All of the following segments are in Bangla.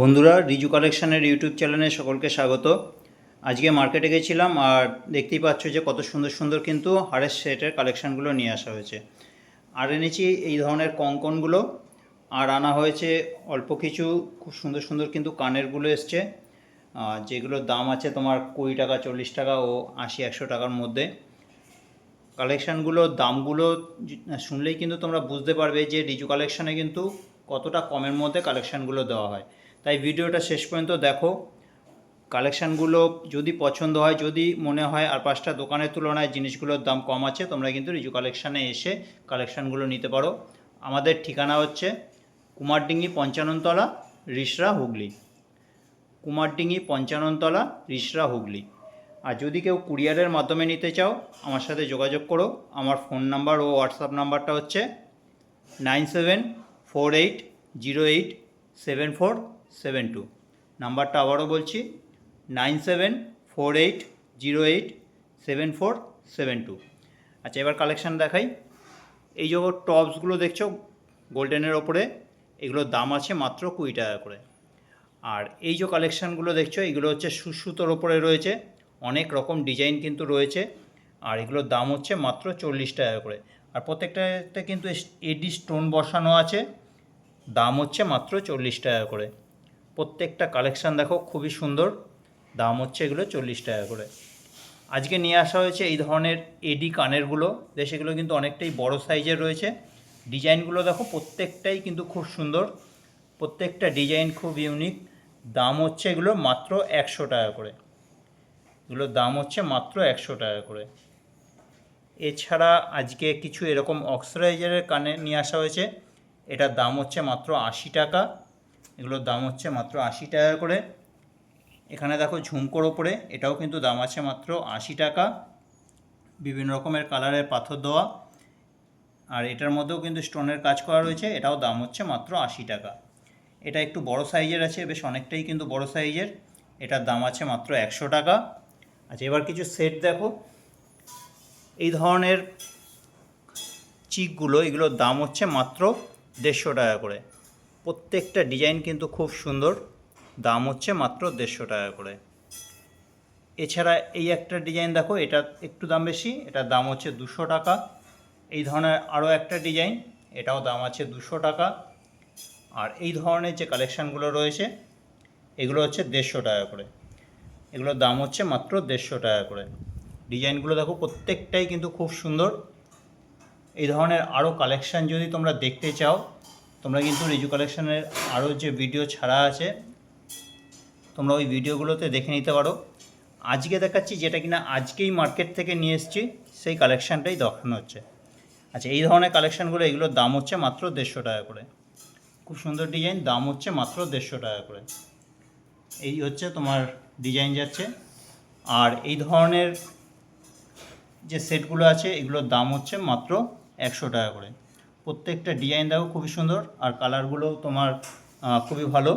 বন্ধুরা, রিজু কালেকশনের ইউটিউব চ্যানেলে সকলকে স্বাগত। আজকে মার্কেটে গেছিলাম আর দেখতেই পাচ্ছ যে কত সুন্দর সুন্দর কিন্তু হারের সেটের কালেকশানগুলো নিয়ে আসা হয়েছে। আর এনেছি এই ধরনের কঙ্কনগুলো। আর আনা হয়েছে অল্প কিছু, খুব সুন্দর সুন্দর কিন্তু কানেরগুলো এসছে। যেগুলোর দাম আছে তোমার কুড়ি টাকা, চল্লিশ টাকা ও আশি, একশো টাকার মধ্যে। কালেকশানগুলোর দামগুলো শুনলেই কিন্তু তোমরা বুঝতে পারবে যে রিজু কালেকশানে কিন্তু কতটা কমের মধ্যে কালেকশানগুলো দেওয়া হয়। তাই ভিডিওটা শেষ পর্যন্ত দেখো। কালেকশানগুলো যদি পছন্দ হয়, যদি মনে হয় আর পাঁচটা দোকানের তুলনায় জিনিসগুলোর দাম কম আছে, তোমরা কিন্তু রিজু কালেকশানে এসে কালেকশানগুলো নিতে পারো। আমাদের ঠিকানা হচ্ছে কুমারডিঙ্গি পঞ্চাননতলা, রিসরা, হুগলি। কুমারডিঙ্গি পঞ্চাননতলা, রিসরা, হুগলি। আর যদি কেউ কুরিয়ারের মাধ্যমে নিতে চাও, আমার সাথে যোগাযোগ করো। আমার ফোন নাম্বার ও হোয়াটসঅ্যাপ নাম্বারটা হচ্ছে nine seven four eight zero eight seven four. Seven two. নাম্বারটা আবারও বলছি, nine seven, four eight, zero eight, seven four, seven two. আচ্ছা এবার কালেকশান দেখাই। এই যে টপসগুলো দেখছ গোল্ডেনের ওপরে, এগুলোর দাম আছে মাত্র কুড়ি টাকা করে। আর এই যে কালেকশানগুলো দেখছ, এগুলো হচ্ছে সুসুতোর ওপরে রয়েছে। অনেক রকম ডিজাইন কিন্তু রয়েছে। আর এগুলোর দাম হচ্ছে মাত্র চল্লিশ টাকা করে। আর প্রত্যেকটাতে কিন্তু এডি স্টোন বসানো আছে। দাম হচ্ছে মাত্র চল্লিশ টাকা করে। প্রত্যেকটা কালেকশান দেখো খুবই সুন্দর। দাম হচ্ছে এগুলো চল্লিশ টাকা করে। আজকে নিয়ে আসা হয়েছে এই ধরনের এডি কানেরগুলো। এগুলো কিন্তু অনেকটাই বড় সাইজের রয়েছে। ডিজাইনগুলো দেখো প্রত্যেকটাই কিন্তু খুব সুন্দর। প্রত্যেকটা ডিজাইন খুব ইউনিক দাম হচ্ছে এগুলো মাত্র একশো টাকা করে। এগুলোর দাম হচ্ছে মাত্র একশো টাকা করে। এছাড়া আজকে কিছু এরকম অক্সরাইজারের কানে নিয়ে আসা হয়েছে। এটার দাম হচ্ছে মাত্র আশি টাকা। এগুলোর দাম হচ্ছে মাত্র আশি টাকা করে। এখানে দেখো ঝুমকোর ওপরে, এটাও কিন্তু দাম আছে মাত্র আশি টাকা। বিভিন্ন রকমের কালারের পাথর দেওয়া। আর এটার মধ্যেও কিন্তু স্টোনের কাজ করা রয়েছে, এটাও দাম হচ্ছে মাত্র আশি টাকা। এটা একটু বড় সাইজের আছে, বেশ অনেকটাই কিন্তু বড় সাইজের। এটার দাম আছে মাত্র একশো টাকা। আচ্ছা এবার কিছু সেট দেখো। এই ধরনের চিকগুলো, এগুলোর দাম হচ্ছে মাত্র দেড়শো টাকা করে। প্রত্যেকটা ডিজাইন কিন্তু খুব সুন্দর। দাম হচ্ছে মাত্র দেড়শো টাকা করে। এছাড়া এই একটা ডিজাইন দেখো, এটা একটু দাম বেশি, এটার দাম হচ্ছে দুশো টাকা। এই ধরনের আরও একটা ডিজাইন, এটাও দাম আছে দুশো টাকা। আর এই ধরনের যে কালেকশানগুলো রয়েছে, এগুলো হচ্ছে দেড়শো টাকা করে। এগুলোর দাম হচ্ছে মাত্র দেড়শো টাকা করে। ডিজাইনগুলো দেখো, প্রত্যেকটাই কিন্তু খুব সুন্দর। এই ধরনের আরও কালেকশান যদি তোমরা দেখতে চাও তোমরা কিন্তু রিজু কালেকশানের আরও যে ভিডিও ছাড়া আছে, তোমরা ওই ভিডিওগুলোতে দেখে নিতে পারো। আজকে দেখাচ্ছি যেটা কিনা আজকেই মার্কেট থেকে নিয়ে এসেছি, সেই কালেকশানটাই দেখানো হচ্ছে। আচ্ছা এই ধরনের কালেকশানগুলো, এগুলোর দাম হচ্ছে মাত্র দেড়শো টাকা করে। খুব সুন্দর ডিজাইন, দাম হচ্ছে মাত্র দেড়শো টাকা করে। এই হচ্ছে তোমার ডিজাইন যাচ্ছে। আর এই ধরনের যে সেটগুলো আছে, এগুলোর দাম হচ্ছে মাত্র একশো টাকা করে। প্রত্যেকটা ডিজাইন দেখো খুবই সুন্দর আর কালারগুলো তোমার খুবই ভালো।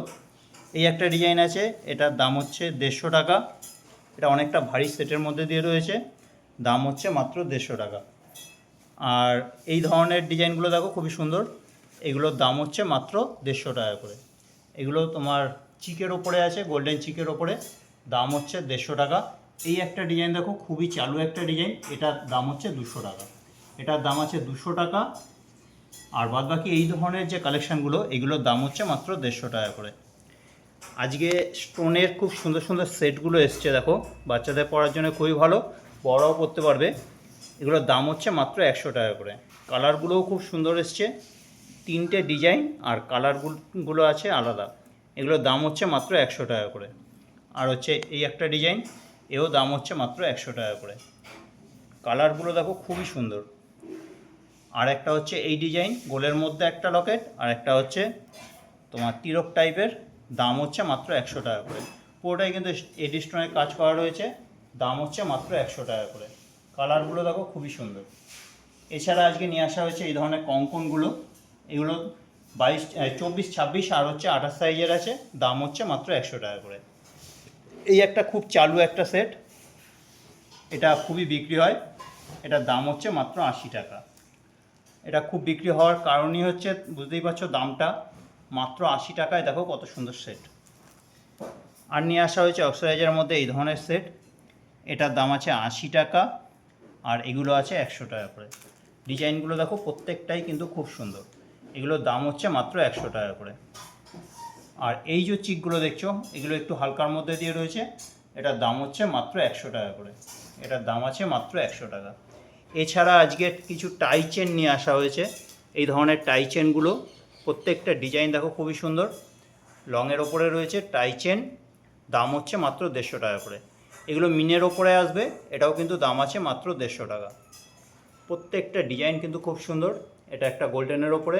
এই একটা ডিজাইন আছে, এটার দাম হচ্ছে দেড়শো টাকা। এটা অনেকটা ভারী সেটের মধ্যে দিয়ে রয়েছে। দাম হচ্ছে মাত্র দেড়শো টাকা। আর এই ধরনের ডিজাইনগুলো দেখো খুবই সুন্দর। এগুলোর দাম হচ্ছে মাত্র দেড়শো টাকা করে। এগুলো তোমার চিকের ওপরে আছে গোল্ডেন চিকের ওপরে। দাম হচ্ছে দেড়শো টাকা। এই একটা ডিজাইন দেখো খুবই চালু একটা ডিজাইন এটার দাম হচ্ছে দুশো টাকা। এটার দাম আছে দুশো টাকা। আর বাদ বাকি এই ধরনের যে কালেকশানগুলো এগুলোর দাম হচ্ছে মাত্র দেড়শো টাকা করে। আজকে স্টোনের খুব সুন্দর সুন্দর সেটগুলো এসছে, দেখো। বাচ্চাদের পড়ার জন্য খুবই ভালো বড়ও পড়তে পারবে। এগুলোর দাম হচ্ছে মাত্র একশো টাকা করে। কালারগুলোও খুব সুন্দর এসছে। তিনটে ডিজাইন আর কালারগুলো আছে আলাদা। এগুলোর দাম হচ্ছে মাত্র একশো টাকা করে। আর হচ্ছে এই একটা ডিজাইন, এও দাম হচ্ছে মাত্র একশো টাকা করে। কালারগুলো দেখো খুবই সুন্দর। আর একটা হচ্ছে এই ডিজাইন, গোলের মধ্যে একটা লকেট আর একটা হচ্ছে তোমার তিরক টাইপের, দাম হচ্ছে মাত্র একশো টাকা করে। পুরোটাই কিন্তু এডি স্টোনের কাজ করা রয়েছে, দাম হচ্ছে মাত্র একশো টাকা করে। কালারগুলো দেখো খুবই সুন্দর। এছাড়া আজকে নিয়ে আসা হয়েছে এই ধরনের কঙ্কনগুলো। এগুলো বাইশ চব্বিশ, ছাব্বিশ আর হচ্ছে আঠাশ সাইজের আছে, দাম হচ্ছে মাত্র একশো টাকা করে। এই একটা খুব চালু একটা সেট। এটা খুবই বিক্রি হয়। এটার দাম হচ্ছে মাত্র আশি টাকা। এটা খুব বিক্রি হওয়ার কারণই হচ্ছে, বুঝতেই পারছ দামটা। মাত্র আশি টাকায় দেখো কত সুন্দর সেট আর নিয়ে আসা হয়েছে অক্সরাইজের মধ্যে এই ধরনের সেট এটার দাম আছে আশি টাকা, আর এগুলো আছে একশো টাকা করে। ডিজাইনগুলো দেখো প্রত্যেকটাই কিন্তু খুব সুন্দর। এগুলোর দাম হচ্ছে মাত্র একশো টাকা করে। আর এই যে চিকগুলো দেখছ, এগুলো একটু হালকার মধ্যে দিয়ে রয়েছে। এটার দাম হচ্ছে মাত্র একশো টাকা করে। এটার দাম আছে মাত্র একশো টাকা। এছাড়া আজকে কিছু টাই চেন নিয়ে আসা হয়েছে। এই ধরনের টাই চেনগুলো প্রত্যেকটা ডিজাইন দেখো খুবই সুন্দর। লংয়ের ওপরে রয়েছে টাই চেন দাম হচ্ছে মাত্র দেড়শো টাকা করে। এগুলো মিনের ওপরে আসবে, এটাও কিন্তু দাম আছে মাত্র দেড়শো টাকা। প্রত্যেকটা ডিজাইন কিন্তু খুব সুন্দর, এটা একটা গোল্ডেনের ওপরে,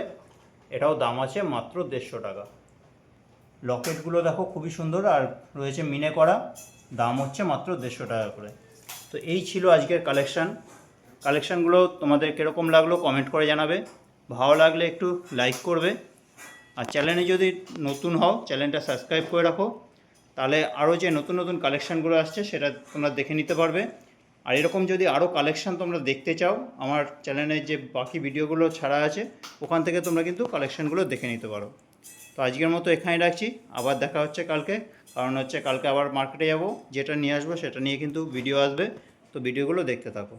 এটাও দাম আছে মাত্র দেড়শো টাকা। লকেটগুলো দেখো খুবই সুন্দর, আর রয়েছে মিনে করা, দাম হচ্ছে মাত্র দেড়শো টাকা করে। তো এই ছিল আজকের কালেকশান কালেকশানগুলো তোমাদের কীরকম লাগল কমেন্ট করে জানাবে। ভালো লাগলে একটু লাইক করবে। আর চ্যানেলে যদি নতুন হও চ্যানেলটা সাবস্ক্রাইব করে রাখো। তাহলে আরও যে নতুন নতুন কালেকশানগুলো আসছে, সেটা তোমরা দেখে নিতে পারবে। আর এরকম যদি আরও কালেকশান তোমরা দেখতে চাও, আমার চ্যানেলের যে বাকি ভিডিওগুলো ছাড়া আছে, ওখান থেকে তোমরা কিন্তু কালেকশানগুলো দেখে নিতে পারো। তো আজকের মতো এখানেই রাখছি। আবার দেখা হচ্ছে কালকে। কারণ হচ্ছে কালকে আবার মার্কেটে যাব। যেটা নিয়ে আসব, সেটা নিয়ে কিন্তু ভিডিও আসবে। তো ভিডিওগুলো দেখতে থাকো।